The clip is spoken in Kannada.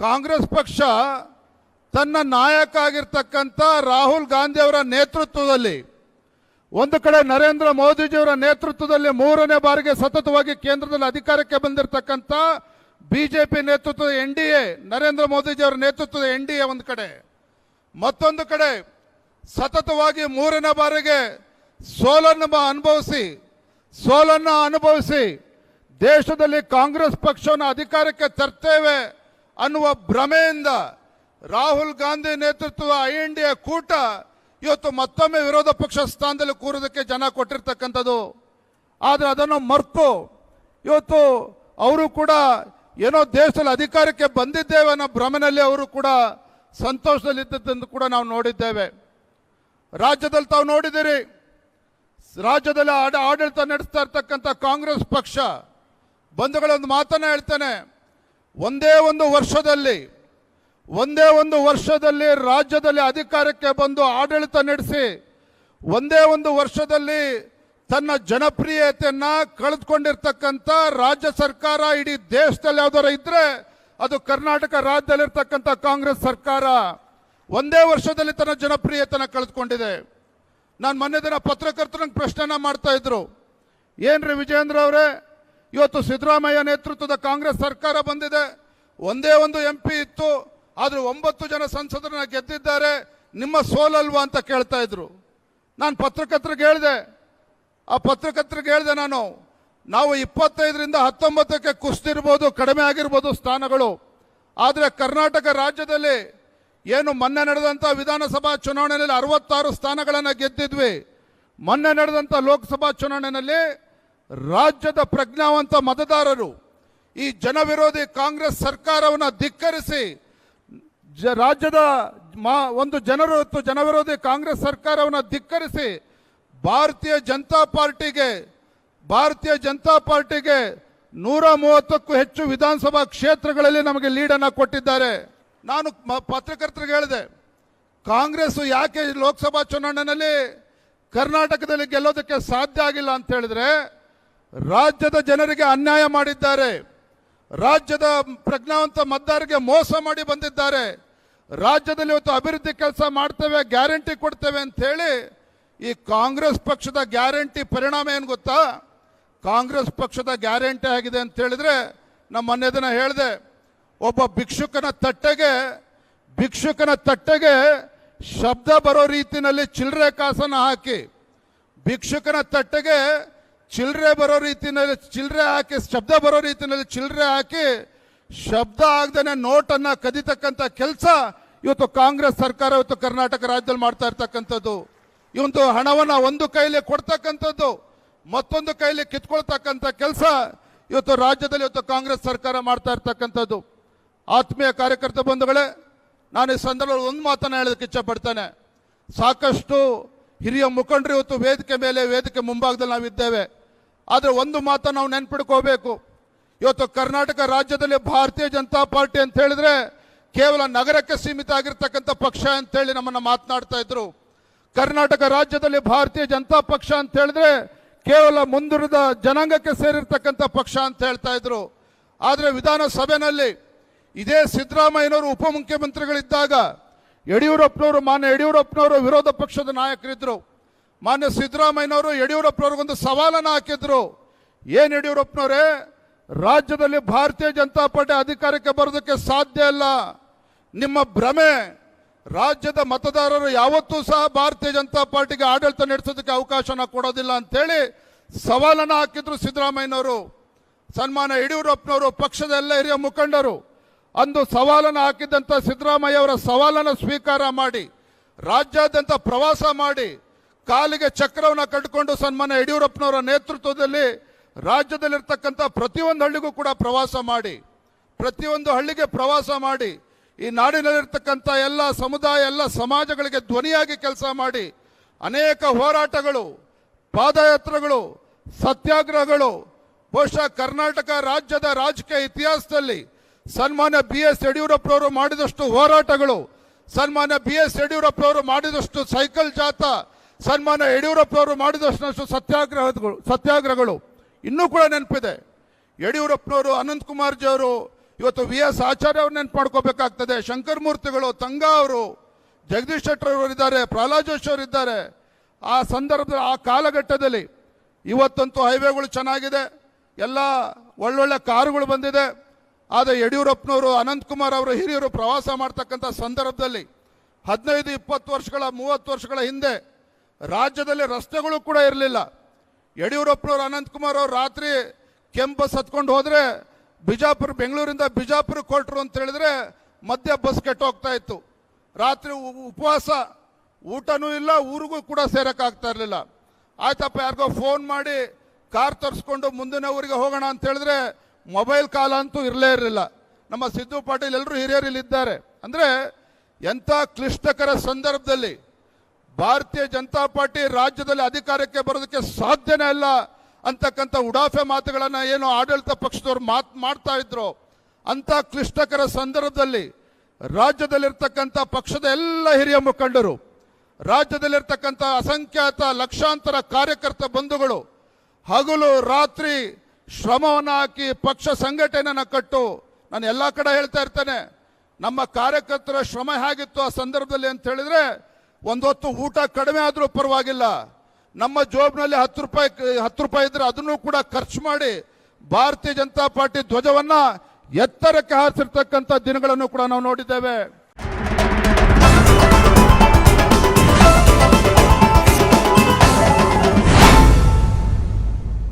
ಕಾಂಗ್ರೆಸ್ ಪಕ್ಷ ತನ್ನ ನಾಯಕ ಆಗಿರ್ತಕ್ಕಂಥ ರಾಹುಲ್ ಗಾಂಧಿ ಅವರ ನೇತೃತ್ವದಲ್ಲಿ, ಒಂದು ಕಡೆ ನರೇಂದ್ರ ಮೋದಿಜಿಯವರ ನೇತೃತ್ವದಲ್ಲಿ ಮೂರನೇ ಬಾರಿಗೆ ಸತತವಾಗಿ ಕೇಂದ್ರದಲ್ಲಿ ಅಧಿಕಾರಕ್ಕೆ ಬಂದಿರತಕ್ಕಂಥ ಬಿಜೆಪಿ ನೇತೃತ್ವದ ಎನ್ ಡಿ ಎ, ನರೇಂದ್ರ ಮೋದಿಜಿಯವರ ನೇತೃತ್ವದ ಎನ್ ಡಿ ಎ ಒಂದು ಕಡೆ. ಮತ್ತೊಂದು ಕಡೆ ಸತತವಾಗಿ ಮೂರನೇ ಬಾರಿಗೆ ಸೋಲನ್ನು ಅನುಭವಿಸಿ ಸೋಲನ್ನು ಅನುಭವಿಸಿ ದೇಶದಲ್ಲಿ ಕಾಂಗ್ರೆಸ್ ಪಕ್ಷವನ್ನು ಅಧಿಕಾರಕ್ಕೆ ತರ್ತೇವೆ ಅನ್ನುವ ಭ್ರಮೆಯಿಂದ ರಾಹುಲ್ ಗಾಂಧಿ ನೇತೃತ್ವದ ಐ ಎನ್ ಡಿ ಎ ಕೂಟ ಇವತ್ತು ಮತ್ತೊಮ್ಮೆ ವಿರೋಧ ಪಕ್ಷ ಸ್ಥಾನದಲ್ಲಿ ಕೂರೋದಕ್ಕೆ ಜನ ಕೊಟ್ಟಿರ್ತಕ್ಕಂಥದ್ದು. ಆದರೆ ಅದನ್ನು ಮರ್ತು ಇವತ್ತು ಅವರು ಕೂಡ ಏನೋ ದೇಶದಲ್ಲಿ ಅಧಿಕಾರಕ್ಕೆ ಬಂದಿದ್ದೇವೆ ಅನ್ನೋ ಭ್ರಮೆನಲ್ಲಿ ಅವರು ಕೂಡ ಸಂತೋಷದಲ್ಲಿದ್ದದ್ದನ್ನು ಕೂಡ ನಾವು ನೋಡಿದ್ದೇವೆ. ರಾಜ್ಯದಲ್ಲಿ ತಾವು ನೋಡಿದಿರಿ ರಾಜ್ಯದಲ್ಲಿ ಆಡ- ಆಡಳಿತ ನಡೆಸ್ತಾ ಇರ್ತಕ್ಕಂಥ ಕಾಂಗ್ರೆಸ್ ಪಕ್ಷ. ಬಂಧುಗಳೊಂದು ಮಾತನ್ನ ಹೇಳ್ತೇನೆ. ಒಂದೇ ಒಂದು ವರ್ಷದಲ್ಲಿ, ಒಂದೇ ಒಂದು ವರ್ಷದಲ್ಲಿ ರಾಜ್ಯದಲ್ಲಿ ಅಧಿಕಾರಕ್ಕೆ ಬಂದು ಆಡಳಿತ ನಡೆಸಿ, ಒಂದೇ ಒಂದು ವರ್ಷದಲ್ಲಿ ತನ್ನ ಜನಪ್ರಿಯತೆಯನ್ನ ಕಳೆದುಕೊಂಡಿರ್ತಕ್ಕಂಥ ರಾಜ್ಯ ಸರ್ಕಾರ ಇಡೀ ದೇಶದಲ್ಲಿ ಯಾವ್ದಾರ ಇದ್ರೆ ಅದು ಕರ್ನಾಟಕ ರಾಜ್ಯದಲ್ಲಿರ್ತಕ್ಕಂಥ ಕಾಂಗ್ರೆಸ್ ಸರ್ಕಾರ. ಒಂದೇ ವರ್ಷದಲ್ಲಿ ತನ್ನ ಜನಪ್ರಿಯತೆಯನ್ನು ಕಳೆದುಕೊಂಡಿದೆ. ನಾನು ಮೊನ್ನೆ ದಿನ ಪತ್ರಕರ್ತರಂಗೆ ಪ್ರಶ್ನೆನ ಮಾಡ್ತಾ ಇದ್ರು. ಏನ್ರಿ ವಿಜಯೇಂದ್ರ ಅವರೇ? ಇವತ್ತು ಸಿದ್ದರಾಮಯ್ಯ ನೇತೃತ್ವದ ಕಾಂಗ್ರೆಸ್ ಸರ್ಕಾರ ಬಂದಿದೆ. ಒಂದೇ ಒಂದು ಎಂ ಪಿ ಇತ್ತು. ಆದರೆ ಒಂಬತ್ತು ಜನ ಸಂಸದರನ್ನ ಗೆದ್ದಿದ್ದಾರೆ. ನಿಮ್ಮ ಸೋಲಲ್ವಾ ಅಂತ ಕೇಳ್ತಾ ಇದ್ರು. ನಾನು ಪತ್ರಕರ್ತರಿಗೆ ಹೇಳಿದೆ. ಆ ಪತ್ರಕರ್ತರಿಗೆ ಹೇಳಿದೆ ನಾನು. ನಾವು ಇಪ್ಪತ್ತೈದರಿಂದ ಹತ್ತೊಂಬತ್ತಕ್ಕೆ ಕುಸ್ತಿರ್ಬೋದು, ಕಡಿಮೆ ಆಗಿರ್ಬೋದು ಸ್ಥಾನಗಳು. ಆದರೆ ಕರ್ನಾಟಕ ರಾಜ್ಯದಲ್ಲಿ ಏನು ಮೊನ್ನೆ ನಡೆದಂಥ ವಿಧಾನಸಭಾ ಚುನಾವಣೆಯಲ್ಲಿ ಅರವತ್ತಾರು ಸ್ಥಾನಗಳನ್ನು ಗೆದ್ದಿದ್ವಿ. ಮೊನ್ನೆ ನಡೆದಂಥ ಲೋಕಸಭಾ ಚುನಾವಣೆಯಲ್ಲಿ ರಾಜ್ಯದ ಪ್ರಜ್ಞಾವಂತ ಮತದಾರರು ಈ ಜನವಿರೋಧಿ ಕಾಂಗ್ರೆಸ್ ಸರ್ಕಾರವನ್ನು ಧಿಕ್ಕರಿಸಿ, ಜ, ರಾಜ್ಯದ ಮಾ, ಒಂದು ಜನರು ಮತ್ತು ಜನವಿರೋಧಿ ಕಾಂಗ್ರೆಸ್ ಸರ್ಕಾರವನ್ನು ಧಿಕ್ಕರಿಸಿ ಭಾರತೀಯ ಜನತಾ ಪಾರ್ಟಿಗೆ, ಭಾರತೀಯ ಜನತಾ ಪಾರ್ಟಿಗೆ ನೂರ ಮೂವತ್ತಕ್ಕೂ ಹೆಚ್ಚು ವಿಧಾನಸಭಾ ಕ್ಷೇತ್ರಗಳಲ್ಲಿ ನಮಗೆ ಲೀಡನ್ನು ಕೊಟ್ಟಿದ್ದಾರೆ. ನಾನು ಪತ್ರಕರ್ತರಿಗೆ ಹೇಳಿದೆ ಕಾಂಗ್ರೆಸ್ ಯಾಕೆ ಲೋಕಸಭಾ ಚುನಾವಣೆಯಲ್ಲಿ ಕರ್ನಾಟಕದಲ್ಲಿ ಗೆಲ್ಲೋದಕ್ಕೆ ಸಾಧ್ಯ ಆಗಿಲ್ಲ ಅಂತ ಹೇಳಿದ್ರೆ ರಾಜ್ಯದ ಜನರಿಗೆ ಅನ್ಯಾಯ ಮಾಡಿದ್ದಾರೆ. ರಾಜ್ಯದ ಪ್ರಜ್ಞಾವಂತ ಮತದಾರರಿಗೆ ಮೋಸ ಮಾಡಿ ಬಂದಿದ್ದಾರೆ. ರಾಜ್ಯದಲ್ಲಿ ಇವತ್ತು ಅಭಿವೃದ್ಧಿ ಕೆಲಸ ಮಾಡ್ತೇವೆ, ಗ್ಯಾರಂಟಿ ಕೊಡ್ತೇವೆ ಅಂತ ಹೇಳಿ ಈ ಕಾಂಗ್ರೆಸ್ ಪಕ್ಷದ ಗ್ಯಾರಂಟಿ ಪರಿಣಾಮ ಏನು ಗೊತ್ತಾ? ಕಾಂಗ್ರೆಸ್ ಪಕ್ಷದ ಗ್ಯಾರಂಟಿ ಆಗಿದೆ ಅಂತ ಹೇಳಿದ್ರೆ ನಮ್ಮ ಮೊನ್ನೆ ಹೇಳಿದೆ, ಒಬ್ಬ ಭಿಕ್ಷುಕನ ತಟ್ಟೆಗೆ ಭಿಕ್ಷುಕನ ತಟ್ಟೆಗೆ ಶಬ್ದ ಬರೋ ರೀತಿಯಲ್ಲಿ ಚಿಲ್ಲರೆ ಕಾಸನ್ನು ಹಾಕಿ, ಭಿಕ್ಷುಕನ ತಟ್ಟೆಗೆ ಚಿಲ್ಲರೆ ಬರೋ ರೀತಿಯಲ್ಲಿ ಚಿಲ್ಲರೆ ಹಾಕಿ, ಶಬ್ದ ಬರೋ ರೀತಿಯಲ್ಲಿ ಚಿಲ್ಲರೆ ಹಾಕಿ, ಶಬ್ದ ಆಗದೇನೆ ನೋಟನ್ನು ಕದಿತಕ್ಕಂಥ ಕೆಲಸ ಇವತ್ತು ಕಾಂಗ್ರೆಸ್ ಸರ್ಕಾರ, ಇವತ್ತು ಕರ್ನಾಟಕ ರಾಜ್ಯದಲ್ಲಿ ಮಾಡ್ತಾ ಇರ್ತಕ್ಕಂಥದ್ದು. ಇವತ್ತು ಹಣವನ್ನ ಒಂದು ಕೈಲಿ ಕೊಡ್ತಕ್ಕಂಥದ್ದು, ಮತ್ತೊಂದು ಕೈಲಿ ಕಿತ್ಕೊಳ್ತಕ್ಕಂಥ ಕೆಲಸ ಇವತ್ತು ರಾಜ್ಯದಲ್ಲಿ ಇವತ್ತು ಕಾಂಗ್ರೆಸ್ ಸರ್ಕಾರ ಮಾಡ್ತಾ ಇರ್ತಕ್ಕಂಥದ್ದು. ಆತ್ಮೀಯ ಕಾರ್ಯಕರ್ತ ಬಂಧುಗಳೇ, ನಾನು ಈ ಸಂದರ್ಭದಲ್ಲಿ ಒಂದು ಮಾತನ್ನು ಹೇಳೋದಕ್ಕೆ ಇಚ್ಛಪಡ್ತೇನೆ. ಸಾಕಷ್ಟು ಹಿರಿಯ ಮುಖಂಡರು ಇವತ್ತು ವೇದಿಕೆ ಮೇಲೆ, ವೇದಿಕೆ ಮುಂಭಾಗದಲ್ಲಿ ನಾವಿದ್ದೇವೆ. ಆದರೆ ಒಂದು ಮಾತನ್ನು ನಾವು ನೆನ್ಪಿಡ್ಕೋಬೇಕು. ಇವತ್ತು ಕರ್ನಾಟಕ ರಾಜ್ಯದಲ್ಲಿ ಭಾರತೀಯ ಜನತಾ ಪಾರ್ಟಿ ಅಂತ ಹೇಳಿದ್ರೆ ಕೇವಲ ನಗರಕ್ಕೆ ಸೀಮಿತ ಆಗಿರ್ತಕ್ಕಂಥ ಪಕ್ಷ ಅಂತ ಹೇಳಿ ನಮ್ಮನ್ನ ಮಾತನಾಡ್ತಾ ಇದ್ರು. ಕರ್ನಾಟಕ ರಾಜ್ಯದಲ್ಲಿ ಭಾರತೀಯ ಜನತಾ ಪಕ್ಷ ಅಂತ ಹೇಳಿದ್ರೆ ಕೇವಲ ಮುಂದುವರಿದ ಜನಾಂಗಕ್ಕೆ ಸೇರಿರ್ತಕ್ಕಂಥ ಪಕ್ಷ ಅಂತ ಹೇಳ್ತಾ ಇದ್ರು. ಆದರೆ ವಿಧಾನಸಭೆಯಲ್ಲಿ ಇದೇ ಸಿದ್ದರಾಮಯ್ಯನವರು ಉಪಮುಖ್ಯಮಂತ್ರಿಗಳಿದ್ದಾಗ ಯಡಿಯೂರಪ್ಪನವರು, ಮಾನ್ಯ ಯಡಿಯೂರಪ್ಪನವರು ವಿರೋಧ ಪಕ್ಷದ ನಾಯಕರಿದ್ರು. ಮಾನ್ಯ ಸಿದ್ದರಾಮಯ್ಯನವರು ಯಡಿಯೂರಪ್ಪನವ್ರಿಗೊಂದು ಸವಾಲನ್ನು ಹಾಕಿದ್ರು. ಏನು ಯಡಿಯೂರಪ್ಪನವರೇ? ರಾಜ್ಯದಲ್ಲಿ ಭಾರತೀಯ ಜನತಾ ಪಾರ್ಟಿ ಅಧಿಕಾರಕ್ಕೆ ಬರೋದಕ್ಕೆ ಸಾಧ್ಯ ಇಲ್ಲ. ನಿಮ್ಮ ಭ್ರಮೆ, ರಾಜ್ಯದ ಮತದಾರರು ಯಾವತ್ತೂ ಸಹ ಭಾರತೀಯ ಜನತಾ ಪಾರ್ಟಿಗೆ ಆಡಳಿತ ನಡೆಸೋದಕ್ಕೆ ಅವಕಾಶನ ಕೊಡೋದಿಲ್ಲ ಅಂತೇಳಿ ಸವಾಲನ್ನು ಹಾಕಿದ್ರು ಸಿದ್ದರಾಮಯ್ಯನವರು. ಸನ್ಮಾನ ಯಡಿಯೂರಪ್ಪನವರು ಪಕ್ಷದ ಎಲ್ಲ ಹಿರಿಯ ಮುಖಂಡರು, ಅಂದು ಸವಾಲನ್ನು ಹಾಕಿದ್ದಂಥ ಸಿದ್ದರಾಮಯ್ಯ ಅವರ ಸವಾಲನ್ನು ಸ್ವೀಕಾರ ಮಾಡಿ, ರಾಜ್ಯಾದ್ಯಂತ ಪ್ರವಾಸ ಮಾಡಿ ಕಾಲಿಗೆ ಚಕ್ರವನ್ನು ಕಟ್ಟಿಕೊಂಡು ಸನ್ಮಾನ ಯಡಿಯೂರಪ್ಪನವರ ನೇತೃತ್ವದಲ್ಲಿ ರಾಜ್ಯದಲ್ಲಿರ್ತಕ್ಕಂಥ ಪ್ರತಿಯೊಂದು ಹಳ್ಳಿಗೂ ಕೂಡ ಪ್ರವಾಸ ಮಾಡಿ, ಪ್ರತಿಯೊಂದು ಹಳ್ಳಿಗೆ ಪ್ರವಾಸ ಮಾಡಿ, ಈ ನಾಡಿನಲ್ಲಿರ್ತಕ್ಕಂಥ ಎಲ್ಲ ಸಮುದಾಯ, ಎಲ್ಲ ಸಮಾಜಗಳಿಗೆ ಧ್ವನಿಯಾಗಿ ಕೆಲಸ ಮಾಡಿ, ಅನೇಕ ಹೋರಾಟಗಳು, ಪಾದಯಾತ್ರೆಗಳು, ಸತ್ಯಾಗ್ರಹಗಳು, ಬಹುಶಃ ಕರ್ನಾಟಕ ರಾಜ್ಯದ ರಾಜಕೀಯ ಇತಿಹಾಸದಲ್ಲಿ ಸನ್ಮಾನ್ಯ ಬಿ ಎಸ್ ಯಡಿಯೂರಪ್ಪನವರು ಮಾಡಿದಷ್ಟು ಹೋರಾಟಗಳು, ಸನ್ಮಾನ್ಯ ಬಿ ಎಸ್ ಯಡಿಯೂರಪ್ಪನವರು ಮಾಡಿದಷ್ಟು ಸೈಕಲ್ ಜಾಥಾ ಸನ್ಮಾನ್ಯ ಯಡಿಯೂರಪ್ಪನವರು ಮಾಡಿದಷ್ಟು ಸತ್ಯಾಗ್ರಹಗಳು ಸತ್ಯಾಗ್ರಹಗಳು ಇನ್ನೂ ಕೂಡ ನೆನಪಿದೆ. ಯಡಿಯೂರಪ್ಪನವರು, ಅನಂತ್ ಕುಮಾರ್ ಜಿ ಅವರು, ಇವತ್ತು ವಿ ಎಸ್ ಆಚಾರ್ಯ ಅವ್ರು ನೆನ್ಪು ಮಾಡ್ಕೋಬೇಕಾಗ್ತದೆ. ಶಂಕರಮೂರ್ತಿಗಳು ತಂಗ ಅವರು, ಜಗದೀಶ್ ಶೆಟ್ಟರ್ ಅವರು ಇದ್ದಾರೆ, ಪ್ರಹ್ಲಾದ್ ಜೋಶಿ ಅವರು ಇದ್ದಾರೆ. ಆ ಸಂದರ್ಭದಲ್ಲಿ, ಆ ಕಾಲಘಟ್ಟದಲ್ಲಿ ಇವತ್ತಂತೂ ಹೈವೇಗಳು ಚೆನ್ನಾಗಿದೆ. ಎಲ್ಲ ಒಳ್ಳೊಳ್ಳೆ ಕಾರುಗಳು ಬಂದಿದೆ. ಆದರೆ ಯಡಿಯೂರಪ್ಪನವರು ಅನಂತಕುಮಾರ್ ಅವರು, ಹಿರಿಯರು ಪ್ರವಾಸ ಮಾಡ್ತಕ್ಕಂಥ ಸಂದರ್ಭದಲ್ಲಿ ಹದಿನೈದು, ಇಪ್ಪತ್ತು ವರ್ಷಗಳ, ಮೂವತ್ತು ವರ್ಷಗಳ ಹಿಂದೆ ರಾಜ್ಯದಲ್ಲಿ ರಸ್ತೆಗಳು ಕೂಡ ಇರಲಿಲ್ಲ. ಯಡಿಯೂರಪ್ಪನವರು, ಅನಂತಕುಮಾರ್ ಅವರು ರಾತ್ರಿ ಕೆಂಪು ಬಸ್ ಹತ್ಕೊಂಡು ಹೋದ್ರೆ ಬಿಜಾಪುರ, ಬೆಂಗಳೂರಿಂದ ಬಿಜಾಪುರ ಕೊಟ್ಟರು ಅಂತ ಹೇಳಿದ್ರೆ ಮಧ್ಯ ಬಸ್ ಕೆಟ್ಟೋಗ್ತಾ ಇತ್ತು. ರಾತ್ರಿ ಉಪವಾಸ, ಊಟನೂ ಇಲ್ಲ, ಊರಿಗೂ ಕೂಡ ಸೇರೋಕ್ಕಾಗ್ತಾ ಇರಲಿಲ್ಲ. ಆಯ್ತಪ್ಪ, ಯಾರಿಗೋ ಫೋನ್ ಮಾಡಿ ಕಾರ್ ತರಿಸ್ಕೊಂಡು ಮುಂದಿನ ಊರಿಗೆ ಹೋಗೋಣ ಅಂತ ಹೇಳಿದ್ರೆ ಮೊಬೈಲ್ ಕಾಲ ಅಂತೂ ಇರಲೇ ಇರಲಿಲ್ಲ. ನಮ್ಮ ಸಿದ್ದು ಪಾಟೀಲ್ ಎಲ್ಲರೂ ಹಿರಿಯರು ಇಲ್ಲಿದ್ದಾರೆ ಅಂದ್ರೆ ಎಂಥ ಕ್ಲಿಷ್ಟಕರ ಸಂದರ್ಭದಲ್ಲಿ ಭಾರತೀಯ ಜನತಾ ಪಾರ್ಟಿ ರಾಜ್ಯದಲ್ಲಿ ಅಧಿಕಾರಕ್ಕೆ ಬರೋದಕ್ಕೆ ಸಾಧ್ಯನೇ ಇಲ್ಲ ಅಂತಕ್ಕಂಥ ಉಡಾಫೆ ಮಾತುಗಳನ್ನ ಏನು ಆಡಳಿತ ಪಕ್ಷದವರು ಮಾತ್ ಮಾಡ್ತಾ ಇದ್ರು. ಅಂತ ಕ್ಲಿಷ್ಟಕರ ಸಂದರ್ಭದಲ್ಲಿ ರಾಜ್ಯದಲ್ಲಿರ್ತಕ್ಕಂಥ ಪಕ್ಷದ ಎಲ್ಲ ಹಿರಿಯ ಮುಖಂಡರು, ರಾಜ್ಯದಲ್ಲಿರ್ತಕ್ಕಂಥ ಅಸಂಖ್ಯಾತ ಲಕ್ಷಾಂತರ ಕಾರ್ಯಕರ್ತ ಬಂಧುಗಳು ಹಗಲು ರಾತ್ರಿ ಶ್ರಮವನ್ನು ಹಾಕಿ ಪಕ್ಷ ಸಂಘಟನೆಯನ್ನು ಕಟ್ಟು. ನಾನು ಎಲ್ಲ ಕಡೆ ಹೇಳ್ತಾ ಇರ್ತೇನೆ, ನಮ್ಮ ಕಾರ್ಯಕರ್ತರ ಶ್ರಮ ಹೇಗಿತ್ತು ಆ ಸಂದರ್ಭದಲ್ಲಿ ಅಂತ ಹೇಳಿದ್ರೆ ಒಂದೊತ್ತು ಊಟ ಕಡಿಮೆ ಆದರೂ ಪರವಾಗಿಲ್ಲ. ನಮ್ಮ ಜೋಬ್ನಲ್ಲಿ ಹತ್ತು ರೂಪಾಯಿ ಹತ್ತು ರೂಪಾಯಿ ಇದ್ರೆ ಅದನ್ನು ಕೂಡ ಖರ್ಚು ಮಾಡಿ ಭಾರತೀಯ ಜನತಾ ಪಾರ್ಟಿ ಧ್ವಜವನ್ನ ಎತ್ತರಕ್ಕೆ ಹಾರಿಸಿರ್ತಕ್ಕಂಥ ದಿನಗಳನ್ನು ಕೂಡ ನಾವು ನೋಡಿದ್ದೇವೆ.